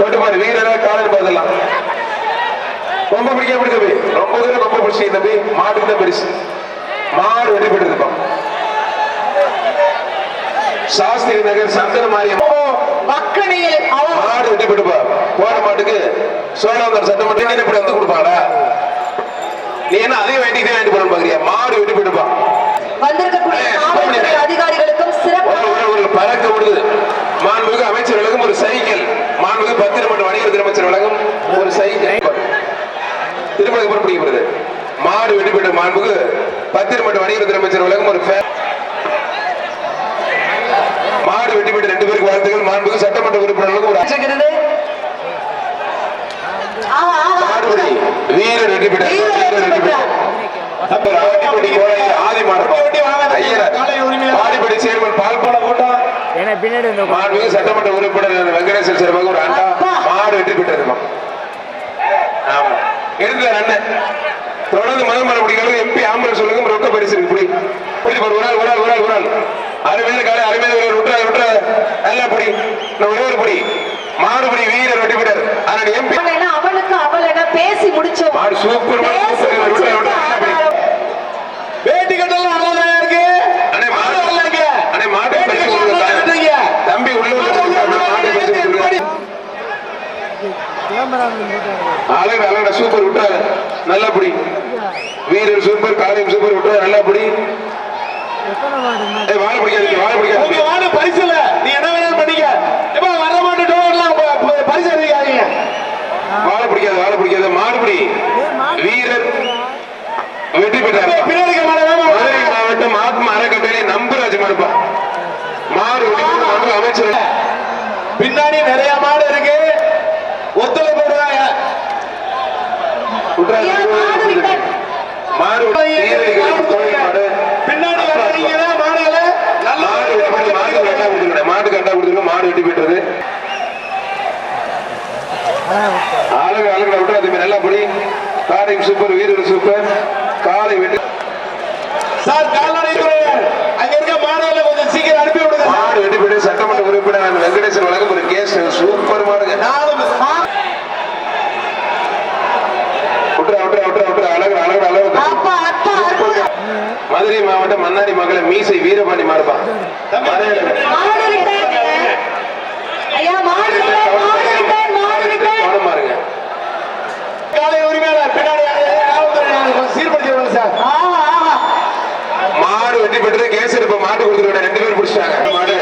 தொட்டு பாரு வீரரா காலர் பார்த்துலாம் ரொம்ப பிடிக்க எப்படி தம்பி? ரொம்ப தூரம் ரொம்ப பிடிச்சி தம்பி. மாட்டுக்கு தான் பெருசு. மாடு வெற்றி பெற்றிருப்பான் சாஸ்திரி நகர் சந்தன மாரியம் மக்களில் மாடு வெட்டி போட்டுப்பா. போன மாட்டுக்கு சோழாந்தர் சட்டமன்ற நீ இப்படி வந்து கொடுப்பாடா. நீ என்ன அதையும் வேண்டிக்கிட்டே வேண்டி போறேன்னு பாக்குறியா? மாடு வெட்டி போட்டுப்பா வந்திருக்கக்கூடிய ஏய், காவல்துறை சுப்பிரமணியன். அதிகாரிகளுக்கும் சிறப்பு ஒரு ஒரு ஒரு பறக்க விடுது மாண்புமிகு அமைச்சர் வழங்கும் ஒரு சைக்கிள் மாண்புமிகு பத்திரமன்ற வணிகத்துறை அமைச்சர் வழங்கும் ஒரு சைக்கிள் திருமணம் அப்புறம் பிடிக்கப்படுது மாடு வெட்டி போட்டு மாண்புக்கு பத்திரமன்ற வணிகத்துறை அமைச்சர் வழங்கும் ஒரு மாடு வெட்டி போட்டு ரெண்டு பேருக்கு வாழ்த்துக்கள். மாண்புக்கு சட்டமன்ற உறுப்பினர்களுக்கு ஒரு. மாடுபடி வீரர் வெற்றி வீரர் வெற்றி வெற்றி ஆதி மாடு. ஐயர். ஆடிப்படி சேர்மன் பால் போல கூட்டம் மாண்புமிகு சட்டமன்ற உறுப்பினர் வெங்கடேசன் சிறப்பாக ஒரு அண்டா. மாடு வெற்றி பெற்றதுமா ஆமா. எடுத்துட்டார் அண்ணன். தொடர்ந்து மலை பிடிக்கிறது எம்பி ஆம்புலன்ஸ் சொல்லுங்க ரொக்க பரிசு இருக்கு. புடி. புடி பாரு ஒரு ஆள் ஒரு ஆள் ஒரு ஆள் ஒரு ஆள். அருமையான காலை அருமையான வீரர் விட்டுறா விட்டுறா நல்லா புடி. ஒரே ஒரு புடி. மாடுபடி வீரர் வெற்றி பெற்றார் அதனுடைய எம்பி அவனுக்கு அவள் பேசி முடிச்சோம். மாடு சூப்பர் சூப்பர் விட்டுறா விட்டுறா நல்லா புடி. ஆதாரம். வேட்டி கட்டலாம் நல்லா இருக்கு அண்ணே மாடு மாடு வரலைங்க. அண்ணே மாடு வேட்டி பரிசு கட்டலாம் நல்லா கொடுங்க. இருக்குங்க. தம்பி உள்ள வந்து கொடுங்க. மாடு பரிசு கொடுங்க. கேமரா போட்டாரு அழகு அழகா சூப்பர் விட்டாரு நல்லா புடி. வீரர் சூப்பர் காரியம் சூப்பர் விட்டாரு நல்லா புடி. வாழ பிடிக்காது வாழ பிடிக்காது வாடு பரிசு இல்ல நீ என்ன வேணாலும் பண்ணிக்க. வர பரிசு அறிவிக்காதீங்க வாழ பிடிக்காது வாழ பிடிக்காது மாடுபிடி வீரர் வெற்றி பெற்றார். மதுரை மாவட்டம் ஆத்ம அறக்கட்டளை நம்புராஜ் மடுப்பா மனு அமைச்சர். பின்னாடி நிறைய மாடு இருக்கு. ஒத்துழைப்பு விடுறாங்க விட்றாரு. ஏன் மாடு விட்டார்? மாடு வீரர்களுக்கு தோழி மாடு பின்னாடி வர்றீங்கன்னா மாடுகளை நல்லா மாடு வெற்றி பெற்று மாடு கண்டா கொடுத்துருங்க மாடு வெட்டி? பெற்றது அழகு அழகு விட்டுறா தம்பி நல்லா படி. காலை சூப்பர் வீரர் சூப்பர் காலை வெட்டி. சார் கால்நடை அங்க இருக்க மாடுகளை கொஞ்சம் சீக்கிரம் அனுப்பி விடுங்க. மாடு வெட்டி பெற்று சட்டமன்ற உறுப்பினர் வெங்கடேசன் வழங்கும் ஒரு கேஸ் சூப்பர் மாடுங்க நாலு விட்டுறா விட்டுறா விட்டுறா விட்டுறா அழகு அழகு அழகு அப்பா அப்பா அற்புதம். மாவட்டம் மன்னாடி மகளை மீசை வீரபாண்டி மாடுப்பா. மலையாள மாடு காலை உரிமையாளர் பின்னாடி சீர்படுத்தி சார். வெட்டி பெற்றது கேஸ் எடுப்ப மாட்டு கொடுத்துருக்க ரெண்டு பேரும் பிடிச்சிட்டாங்க. மாடு.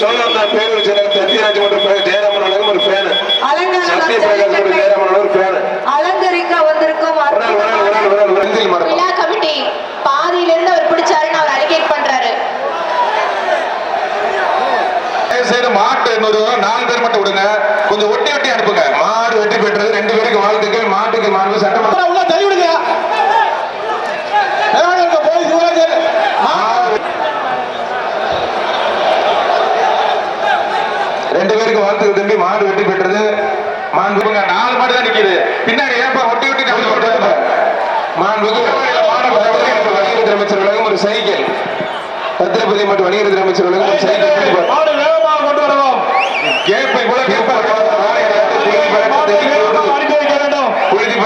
சோழம்தான் பேர் வச்சிருக்க சத்யராஜ் மற்றும் பேர் ஜெயராமன் வழங்கும் ஒரு ஃபேன் அலங்கார சத்ய பிரகாஷ் மற்றும் ஜல்லிக்கட்டை ஜெயராமன் ஒரு ஃபேன் அலங்கரிக்க வந்திருக்கும் ஒரு நாள் ஒரு நாள் ஒரு நாள் ஒரு நாள் ஒரு நாள் மாடுப்பா விழா கமிட்டி பாதியில இருந்து அவர் பிடிச்சாருன்னு அவர் அலிகேட் பண்றாரு சைடு மாட்டு இன்னொரு நாலு பேர் மட்டும் விடுங்க கொஞ்சம் ஒட்டி ஒட்டி அனுப்புங்க மாடு வெட்டி பேருக்கு வாழ்த்துக்கள் மாட்டுக்கு மாண்பு சட்டமன்ற. மாடு ரெண்டு பேருக்கு வாழ்த்துக்கள் தம்பி மாடு வெட்டி பெற்றது மாண்புங்க நாலு மாடு தான் நிக்குது பின்னாடி ஏப்பா ஒட்டி ஒட்டி மாண்புக்கு வணிகத்துறை அமைச்சர் வழங்கும் ஒரு சைக்கிள் பத்திரப்பதி மற்றும் வணிகத்துறை அமைச்சர் வழங்கும் ஒரு சைக்கிள்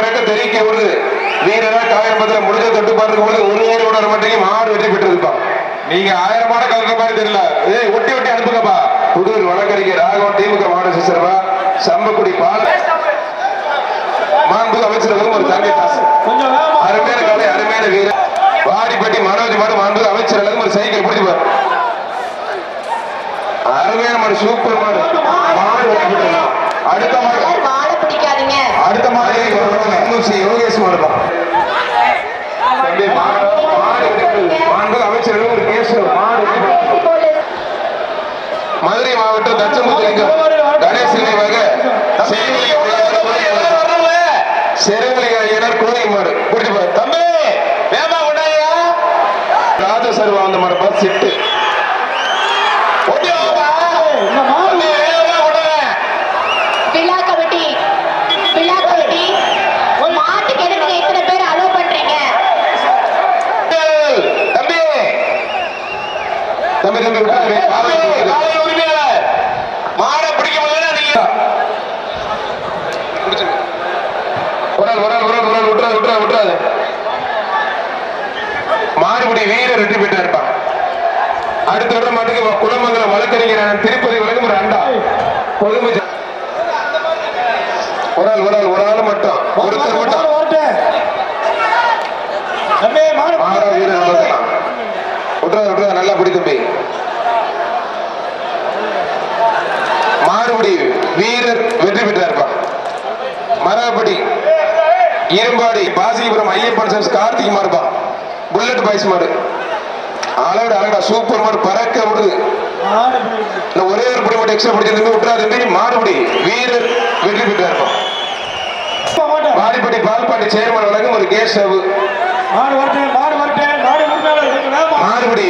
பறக்க தெரிவிக்க விடுது வீரரா காயம் பத்திரம் முடிஞ்ச தொட்டு பொழுது ஒரு ஓடி விட மாட்டேங்க மாடு வெற்றி பெற்றிருப்பான். நீங்க ஆயிரம் மாடு மாதிரி தெரியல. ஏய் ஒட்டி ஒட்டி அனுப்புங்கப்பா. புதூர் வழக்கறிஞர் ராகவன் திமுக மாவட்ட சிசரவா சம்பக்குடி பால் மாண்பு அமைச்சர்களும் ஒரு தங்கை தாசு அருமையான காலை அருமையான வீரர். வாடிப்பட்டி மனோஜ் மாடு மாண்பு அமைச்சர்களும் ஒரு சைக்கிள் பிடிச்சு அருமையான மாடு சூப்பர் மாடு வெற்றி பெற்றது. அடுத்த மாடு எல்லாரும் மாடை பிடிக்காதீங்க அடுத்த மாதிரி எம்எல்சி யோகேஷ் மாடுதான் தம்பி, மாடு மாடு இருக்கு. மாண்பு அமைச்சர்கள் ஒரு கேஸ் மாடு இருக்கு. மதுரை மாவட்டம் தச்சமுத்திலிங்கம் கணேஷ் நினைவாக செருவலி ஐயனர் கோவை மாடு. பிடிச்சு பாரு. தம்பி வந்த மாடு பாரு சிட்டு ஒரு ஆள் ஒரு ஆள் ஒரு ஆள் விட்டுறாது விட்டுறாது விட்டுறாது. மாறுபடி வீரர் வெற்றி பெற்றாருப்பா அடுத்த விட மாட்டுக்கு குலமங்கலம் வழக்கறிஞர் திருப்பதி வழங்கும் ஒரு அண்டா. பொதுமை ஒரு ஆள் ஒரு ஆள் ஒரு ஆள் மட்டும். ஒருத்தர் மட்டும் மாடு வரட்டும் தம்பி மாடு மாறா வீரர் பார்க்கலாம் விட்டுறாது விட்டுறாது நல்லா பிடி தம்பி. மாறுபடி வீரர் இரும்பாடி பாசிபுரம் ஐயப்பன் சார் கார்த்திக் மாறுப்பா புல்லட் பாய்ஸ் மாடு. அளவிட அழகா சூப்பர் மாடு பறக்க விடுது. இந்த ஒரே ஒரு படி மட்டும் எக்ஸ்ட்ரா பிடிச்சிருந்து விட்டுறாரு மாறுபடி வீரர் வெற்றி மாட்டேன் வாடிப்பட்டி பால்பாண்டி சேர்மன் வழங்கும் ஒரு கேஸ் ஸ்டவ் மாடு வரட்டும் மாடு வரட்டும் மாடு வரட்டும் மாறுபடி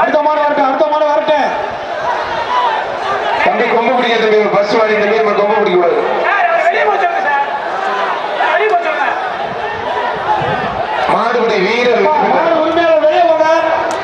அடுத்த மாடு வரட்டும் அடுத்த மாடு வரட்டும். தம்பி கொம்பு பிடிக்க தம்பி பஸ் வாடி தம்பி நம்ம கொம்பு பிடிக்க கூடாது மாடுபடி வீரர் வெற்றி பெற்றார்.